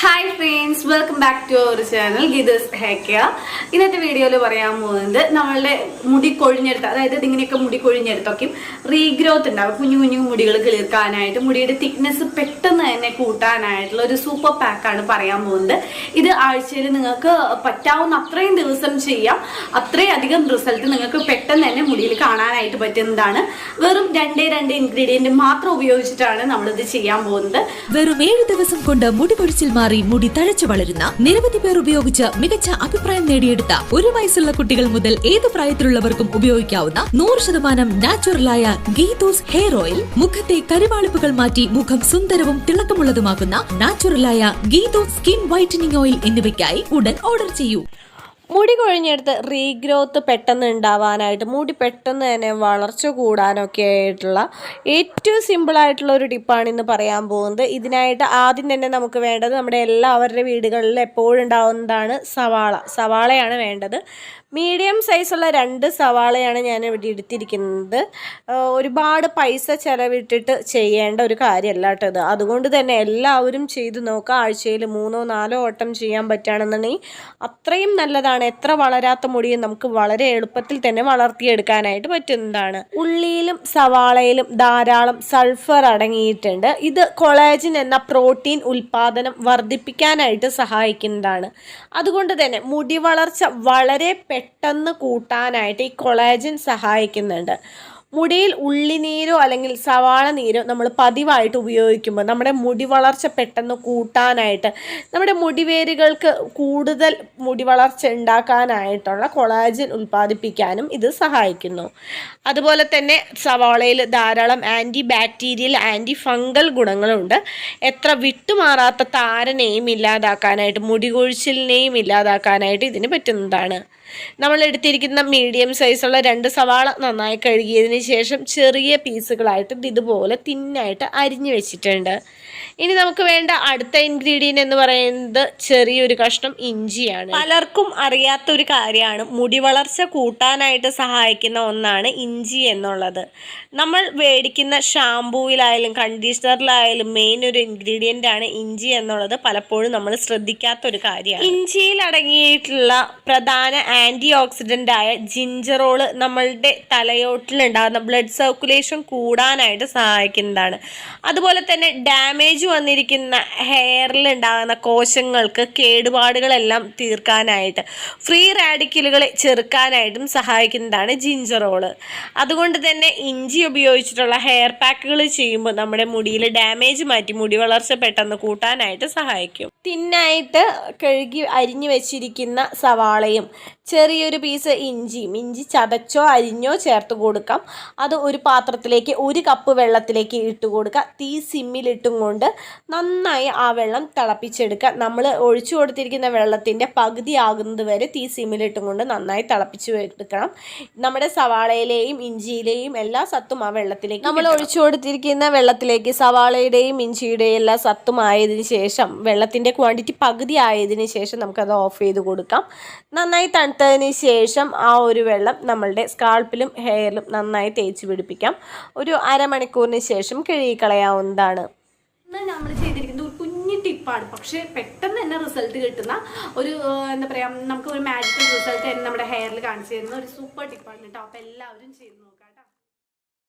Hi friends welcome back to our channel Geethas ഹേക്ക ഇന്നത്തെ വീഡിയോയിൽ പറയാൻ പോകുന്നത് നമ്മളുടെ മുടി കൊഴിഞ്ഞെടുത്ത് അതായത് ഇതിങ്ങനെയൊക്കെ മുടി കൊഴിഞ്ഞെടുത്തൊക്കെയും റീഗ്രോത്ത് ഉണ്ടാവും. കുഞ്ഞു കുഞ്ഞു മുടികൾ കിളിർക്കാനായിട്ട് മുടിയുടെ തിക്നെസ് പെട്ടെന്ന് തന്നെ കൂട്ടാനായിട്ടുള്ള ഒരു സൂപ്പർ പാക്കാണ് പറയാൻ പോകുന്നത്. ഇത് ആഴ്ചയിൽ നിങ്ങൾക്ക് പറ്റാവുന്ന അത്രയും ദിവസം ചെയ്യാം. അത്രയും അധികം റിസൾട്ട് നിങ്ങൾക്ക് പെട്ടെന്ന് തന്നെ മുടിയിൽ കാണാനായിട്ട് പറ്റുന്നതാണ്. വെറും രണ്ടേ രണ്ട് ഇൻഗ്രീഡിയന്റ് മാത്രം ഉപയോഗിച്ചിട്ടാണ് നമ്മളിത് ചെയ്യാൻ പോകുന്നത്. വെറും ഏഴ് ദിവസം കൊണ്ട് മുടി കൊഴിച്ചിൽ മാറി മുടി തഴച്ചു വളരുന്ന നിരവധി പേർ ഉപയോഗിച്ച് മികച്ച അഭിപ്രായം നേടിയെടുത്ത ഒരു വയസ്സുള്ള കുട്ടികൾ മുതൽ ഏത് പ്രായത്തിലുള്ളവർക്കും ഉപയോഗിക്കാവുന്ന നൂറ് ശതമാനം നാച്ചുറലായ ഗീതോസ് ഹെയർ ഓയിൽ മുഖത്തെ കരുവാളിപ്പുകൾ മാറ്റി മുഖം സുന്ദരവും തിളക്കമുള്ളതുമാക്കുന്ന നാച്ചുറലായ ഗീതോസ് സ്കിൻ വൈറ്റനിങ് ഓയിൽ എന്നിവയ്ക്കായി ഉടൻ ഓർഡർ ചെയ്യൂ. മുടി കൊഴിഞ്ഞെടുത്ത് റീഗ്രോത്ത് പെട്ടെന്ന് ഉണ്ടാവാനായിട്ട് മുടി പെട്ടെന്ന് തന്നെ വളർച്ച കൂടാനൊക്കെ ആയിട്ടുള്ള ഏറ്റവും സിമ്പിളായിട്ടുള്ള ഒരു ടിപ്പാണ് ഇന്ന് പറയാൻ പോകുന്നത്. ഇതിനായിട്ട് ആദ്യം തന്നെ നമുക്ക് വേണ്ടത് നമ്മുടെ എല്ലാവരുടെ വീടുകളിൽ എപ്പോഴും ഉണ്ടാവുന്നതാണ് സവാള. സവാളയാണ് വേണ്ടത്. മീഡിയം സൈസുള്ള രണ്ട് സവാളയാണ് ഞാൻ ഇവിടെ എടുത്തിരിക്കുന്നത്. ഒരുപാട് പൈസ ചിലവിട്ടിട്ട് ചെയ്യേണ്ട ഒരു കാര്യമല്ല കേട്ടോ ഇത്. അതുകൊണ്ട് തന്നെ എല്ലാവരും ചെയ്ത് നോക്കുക ആഴ്ചയിൽ മൂന്നോ നാലോ ഓട്ടം ചെയ്യാൻ പറ്റുകയാണെന്നുണ്ടെങ്കിൽ അത്രയും നല്ലതാണ്. എത്ര വളരാത്ത മുടിയും നമുക്ക് വളരെ എളുപ്പത്തിൽ തന്നെ വളർത്തിയെടുക്കാനായിട്ട് പറ്റുന്നതാണ്. ഉള്ളിയിലും സവാളയിലും ധാരാളം സൾഫർ അടങ്ങിയിട്ടുണ്ട്. ഇത് കൊളാജിൻ എന്ന പ്രോട്ടീൻ ഉൽപ്പാദനം വർദ്ധിപ്പിക്കാനായിട്ട് സഹായിക്കുന്നതാണ്. അതുകൊണ്ട് തന്നെ മുടി വളർച്ച വളരെ പെട്ടെന്ന് കൂട്ടാനായിട്ട് ഈ കൊളാജിൻ സഹായിക്കുന്നുണ്ട്. മുടിയിൽ ഉള്ളിനീരോ അല്ലെങ്കിൽ സവാള നീരോ നമ്മൾ പതിവായിട്ട് ഉപയോഗിക്കുമ്പോൾ നമ്മുടെ മുടി വളർച്ച പെട്ടെന്ന് കൂട്ടാനായിട്ട് നമ്മുടെ മുടിവേരുകൾക്ക് കൂടുതൽ മുടി വളർച്ച ഉണ്ടാക്കാനായിട്ടുള്ള കൊളാജൻ ഉൽപ്പാദിപ്പിക്കാനും ഇത് സഹായിക്കുന്നു. അതുപോലെ തന്നെ സവാളയിൽ ധാരാളം ആന്റി ബാക്ടീരിയൽ ആന്റി ഫംഗൽ ഗുണങ്ങളുണ്ട്. എത്ര വിട്ടുമാറാത്ത താരനെയും ഇല്ലാതാക്കാനായിട്ട് മുടി കൊഴിച്ചിലിനെയും ഇല്ലാതാക്കാനായിട്ട് ഇതിന് പറ്റുന്നതാണ്. നമ്മൾ എടുത്തിരിക്കുന്ന മീഡിയം സൈസുള്ള രണ്ട് സവാള നന്നായി കഴുകിയതിന് ശേഷം ചെറിയ പീസുകളായിട്ട് ഇതുപോലെ തിന്നായിട്ട് അരിഞ്ഞു വെച്ചിട്ടുണ്ട്. ഇനി നമുക്ക് വേണ്ട അടുത്ത ഇൻഗ്രീഡിയന്റ് എന്ന് പറയുന്നത് ചെറിയൊരു കഷ്ണം ഇഞ്ചിയാണ്. പലർക്കും അറിയാത്ത ഒരു കാര്യമാണ്. മുടി വളർച്ച കൂട്ടാനായിട്ട് സഹായിക്കുന്ന ഒന്നാണ് ഇഞ്ചി എന്നുള്ളത്. നമ്മൾ മേടിക്കുന്ന ഷാമ്പൂവിലായാലും കണ്ടീഷണറിലായാലും മെയിൻ ഒരു ഇൻഗ്രീഡിയന്റ് ആണ് ഇഞ്ചി എന്നുള്ളത് പലപ്പോഴും നമ്മൾ ശ്രദ്ധിക്കാത്ത ഒരു കാര്യമാണ്. ഇഞ്ചിയിൽ അടങ്ങിയിട്ടുള്ള പ്രധാന ആന്റി ഓക്സിഡന്റ് ജിഞ്ചറോൾ നമ്മളുടെ തലയോട്ടിലുണ്ടാകുന്ന ബ്ലഡ് സർക്കുലേഷൻ കൂടാനായിട്ട് സഹായിക്കുന്നതാണ്. അതുപോലെ തന്നെ ഡാമേജ് വന്നിരിക്കുന്ന ഹെയറിൽ ഉണ്ടാകുന്ന കോശങ്ങൾക്ക് കേടുപാടുകളെല്ലാം തീർക്കാനായിട്ട് ഫ്രീ റാഡിക്കലുകളെ ചെറുക്കാനായിട്ടും സഹായിക്കുന്നതാണ് ജിഞ്ചറോൾ. അതുകൊണ്ട് തന്നെ ഇഞ്ചി ഉപയോഗിച്ചിട്ടുള്ള ഹെയർ പാക്കുകൾ ചെയ്യുമ്പോൾ നമ്മുടെ മുടിയിൽ ഡാമേജ് മാറ്റി മുടി വളർച്ച പെട്ടെന്ന് കൂട്ടാനായിട്ട് സഹായിക്കും. തിന്നായിട്ട് കഴുകി അരിഞ്ഞു വെച്ചിരിക്കുന്ന സവാളയും ചെറിയൊരു പീസ് ഇഞ്ചിയും ഇഞ്ചി ചതച്ചോ അരിഞ്ഞോ ചേർത്ത് കൊടുക്കാം. അത് ഒരു പാത്രത്തിലേക്ക് ഒരു കപ്പ് വെള്ളത്തിലേക്ക് ഇട്ട് കൊടുക്കുക. തീ സിമ്മിലിട്ടും കൊണ്ട് നന്നായി ആ വെള്ളം തിളപ്പിച്ചെടുക്കുക. നമ്മൾ ഒഴിച്ചു കൊടുത്തിരിക്കുന്ന വെള്ളത്തിന്റെ പകുതി ആകുന്നത് വരെ തീ സിമ്മിലിട്ടും കൊണ്ട് നന്നായി തിളപ്പിച്ച് എടുക്കണം. നമ്മുടെ സവാളയിലെയും ഇഞ്ചിയിലെയും എല്ലാ സത്തും ആ വെള്ളത്തിലേക്ക് നമ്മൾ ഒഴിച്ചു കൊടുത്തിരിക്കുന്ന വെള്ളത്തിലേക്ക് സവാളയുടെയും ഇഞ്ചിയുടെയും എല്ലാ സത്തും ആയതിനു ശേഷം വെള്ളത്തിന്റെ ക്വാണ്ടിറ്റി പകുതി ആയതിനു ശേഷം നമുക്കത് ഓഫ് ചെയ്ത് കൊടുക്കാം. നന്നായി തണുത്തതിന് ശേഷം ആ ഒരു വെള്ളം നമ്മളുടെ സ്കാൾപ്പിലും ഹെയറിലും നന്നായി തേച്ച് പിടിപ്പിക്കാം. ഒരു അരമണിക്കൂറിന് ശേഷം കഴുകിക്കളയാവുന്നതാണ് ഇന്ന് നമ്മൾ ചെയ്തിരിക്കുന്നത് ഒരു കുഞ്ഞു ടിപ്പാണ്. പക്ഷേ പെട്ടെന്ന് തന്നെ റിസൾട്ട് കിട്ടുന്ന ഒരു എന്താ പറയുക നമുക്ക് ഒരു മാജിക്കൽ റിസൾട്ട് തന്നെ നമ്മുടെ ഹെയറിൽ കാണിച്ചു തരുന്ന ഒരു സൂപ്പർ ടിപ്പാണ് കേട്ടോ. അപ്പോൾ എല്ലാവരും ചെയ്ത്